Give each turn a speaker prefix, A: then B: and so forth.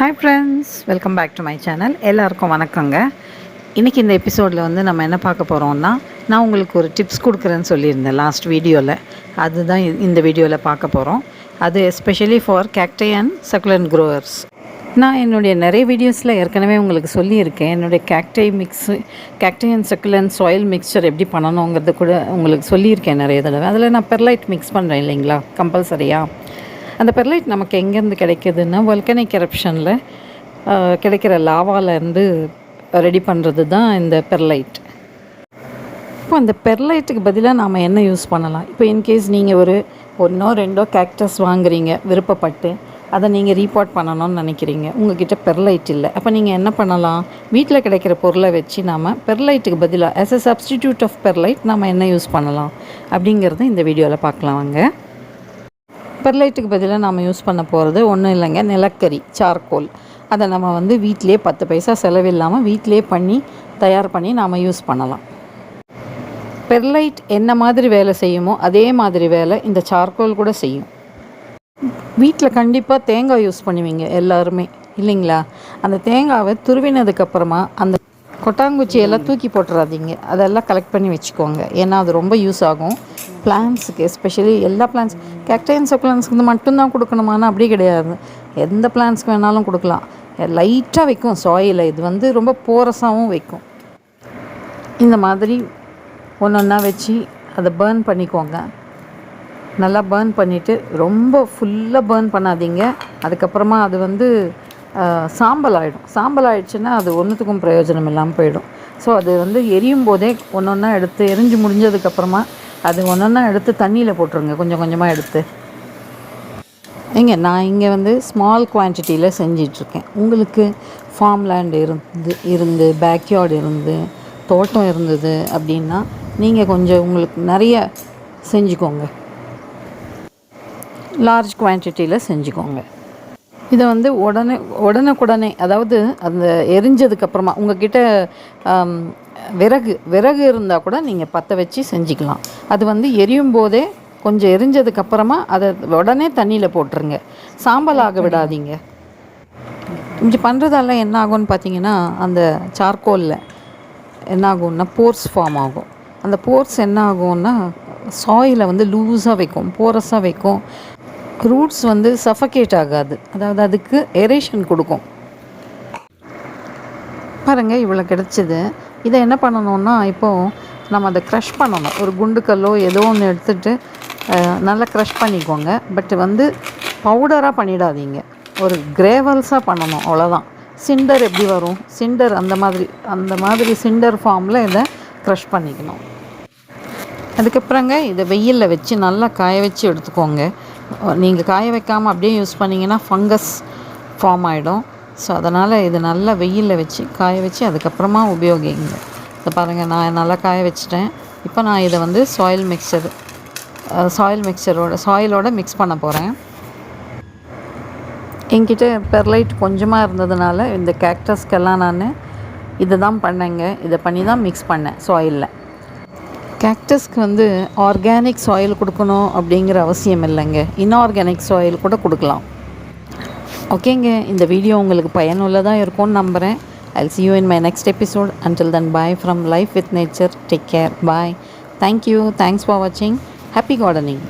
A: Hi friends welcome back to my channel எல்லாருக்கும் வணக்கங்க. இன்றைக்கி இந்த எபிசோடில் வந்து நம்ம என்ன பார்க்க போகிறோம்னா நான் உங்களுக்கு ஒரு டிப்ஸ் கொடுக்குறேன்னு சொல்லியிருந்தேன் லாஸ்ட் வீடியோவில் அதுதான் இந்த வீடியோவில் பார்க்க போகிறோம் அது especially for cacti and succulent growers நான் என்னுடைய நிறைய வீடியோஸில் ஏற்கனவே உங்களுக்கு சொல்லியிருக்கேன். என்னுடைய cacti mix cacti and succulent soil mixture எப்படி பண்ணணுங்கிறது கூட உங்களுக்கு சொல்லியிருக்கேன் நிறைய தடவை. அதில் நான் பெர்லைட் மிக்ஸ் பண்ணுறேன் இல்லைங்களா? கம்பல்சரியாக அந்த பெர்லைட் நமக்கு எங்கேருந்து கிடைக்குதுன்னா வல்கனிக் எரப்ஷனில் கிடைக்கிற லாவாலேருந்து ரெடி பண்ணுறது தான் இந்த பெர்லைட் இப்போ அந்த பெர்லைட்டுக்கு பதிலாக நாம் என்ன யூஸ் பண்ணலாம்? இப்போ இன்கேஸ் நீங்கள் ஒரு ஒன்றோ ரெண்டோ கேக்டஸ் வாங்குறீங்க விருப்பப்பட்டு அதை நீங்கள் ரீபாட் பண்ணணும்னு நினைக்கிறீங்க. உங்ககிட்ட பெர்லைட் இல்லை. அப்போ நீங்கள் என்ன பண்ணலாம்? வீட்டில் கிடைக்கிற பொருளை வச்சு நாம் பெர்லைட்டுக்கு பதிலாக as a substitute of perlite நாம் என்ன யூஸ் பண்ணலாம்? அப்படிங்கிறத இந்த வீடியோவில் பார்க்கலாம் வாங்க. பெர்லைட்டுக்கு பதிலாக நாம் யூஸ் பண்ண போகிறது ஒன்றும் இல்லைங்க. நிலக்கரி சார்கோல் அதை நம்ம வந்து வீட்டிலே பத்து பைசா செலவில்லாமல் வீட்டிலே பண்ணி தயார் பண்ணி நாம் யூஸ் பண்ணலாம். பெர்லைட் என்ன மாதிரி வேலை செய்யுமோ அதே மாதிரி வேலை இந்த சார்கோல் கூட செய்யும். வீட்டில் கண்டிப்பாக தேங்காய் யூஸ் பண்ணுவீங்க எல்லாருமே இல்லைங்களா? அந்த தேங்காவை துருவினதுக்கப்புறமா அந்த கொட்டாங்குச்சியெல்லாம் தூக்கி போட்டுறாதீங்க. அதெல்லாம் கலெக்ட் பண்ணி வச்சுக்கோங்க. ஏன்னா அது ரொம்ப யூஸ் ஆகும். பிளான்ஸுக்கு எஸ்பெஷலி எல்லா பிளான்ஸ் கேக்டைன் சக்குலன்ஸ்க்கு வந்து மட்டும்தான் கொடுக்கணுமானா அப்படி கிடையாது. எந்த பிளான்ஸ்க்கு வேணாலும் கொடுக்கலாம். லைட்டாக வைக்கும் சாயில் இது வந்து ரொம்ப போரஸாகவும் வைக்கும். இந்த மாதிரி ஒன்று ஒன்றா வச்சு அதை பேர்ன் பண்ணிக்கோங்க. நல்லா பேர்ன் பண்ணிவிட்டு ரொம்ப ஃபுல்லாக பேர்ன் பண்ணாதீங்க. அதுக்கப்புறமா அது வந்து சாம்பல் ஆகிடும் சாம்பல் ஆயிடுச்சுன்னா அது ஒன்றுத்துக்கும் பிரயோஜனம் இல்லாமல் போயிடும். ஸோ அது வந்து எரியும் போதே ஒன்று ஒன்றா எடுத்து எரிஞ்சு முடிஞ்சதுக்கப்புறமா அது ஒன்று ஒன்றா எடுத்து தண்ணியில் போட்டுருங்க. கொஞ்சம் கொஞ்சமாக எடுத்து. ஏங்க நான் இங்கே வந்து ஸ்மால் குவான்டிட்டியில் செஞ்சிட்ருக்கேன். உங்களுக்கு ஃபார்ம் லேண்ட் இருந்து இருந்து பேக்யார்டு இருந்து தோட்டம் இருந்தது அப்படின்னா நீங்கள் கொஞ்சம் உங்களுக்கு நிறைய செஞ்சுக்கோங்க. லார்ஜ் குவான்டிட்டியில் செஞ்சுக்கோங்க. இதை வந்து உடனே உடனுக்குடனே அதாவது அந்த எரிஞ்சதுக்கப்புறமா உங்ககிட்ட விறகு விறகு இருந்தால் கூட நீங்கள் பற்ற வச்சு செஞ்சுக்கலாம். அது வந்து எரியும் போதே கொஞ்சம் எரிஞ்சதுக்கப்புறமா அதை உடனே தண்ணியில் போட்டுருங்க. சாம்பல் ஆக விடாதீங்க. இப்படி பண்ணுறதால என்ன ஆகும்னு பார்த்தீங்கன்னா அந்த சார்கோலில் என்ன ஆகும்னா போர்ஸ் ஃபார்ம் ஆகும். அந்த போர்ஸ் என்ன ஆகும்னா சாயிலை வந்து லூஸாக வைக்கும் போரஸாக வைக்கும். ரூட்ஸ் வந்து சஃபகேட் ஆகாது. அதாவது அதுக்கு எரேஷன் கொடுக்கும். பாருங்கள் இவ்வளோ கிடச்சிது. இதை என்ன பண்ணணும்னா இப்போது நம்ம அதை க்ரஷ் பண்ணணும். ஒரு குண்டுக்கல்லோ ஏதோ ஒன்று எடுத்துகிட்டு நல்லா க்ரஷ் பண்ணிக்கோங்க. பட் வந்து பவுடராக பண்ணிடாதீங்க. ஒரு கிரேவல்ஸாக பண்ணணும் அவ்வளோதான் சிண்டர் எப்படி வரும்? சிண்டர் அந்த மாதிரி அந்த மாதிரி சிண்டர் ஃபார்மில் இதை க்ரஷ் பண்ணிக்கணும். அதுக்கப்புறங்க இதை வெயிலில் வச்சு நல்லா காய வச்சு எடுத்துக்கோங்க. நீங்கள் காய வைக்காமல் அப்படியே யூஸ் பண்ணிங்கன்னா ஃபங்கஸ் ஃபார்ம் ஆகிடும் ஸோ அதனால் இது நல்லா வெயிலில் வச்சு காய வச்சு அதுக்கப்புறமா உபயோகிங்க. இதை பாருங்கள் நான் நல்லா காய வச்சிட்டேன். இப்போ நான் இதை வந்து சாயில் மிக்சர் சாயில் மிக்சரோட சாயிலோட மிக்ஸ் பண்ண போகிறேன் என்கிட்ட பெர்லைட் கொஞ்சமாக இருந்ததுனால இந்த கேக்டஸ்க்கெல்லாம் நான் இதை தான் பண்ணேங்க. இதை பண்ணி தான் மிக்ஸ் பண்ணேன் சாயிலில் கேக்டஸ்க்கு வந்து ஆர்கானிக் சாயில் கொடுக்கணும் அப்படிங்கிற அவசியம் இல்லைங்க இன்ஆர்கானிக் சாயில் கூட கொடுக்கலாம் ஓகேங்க இந்த வீடியோ உங்களுக்கு பயனுள்ளதாக இருக்கும்னு நம்புகிறேன் I see you in my next episode until then bye from life with nature take care bye thank you thanks for வாட்சிங் ஹாப்பி கார்டனிங்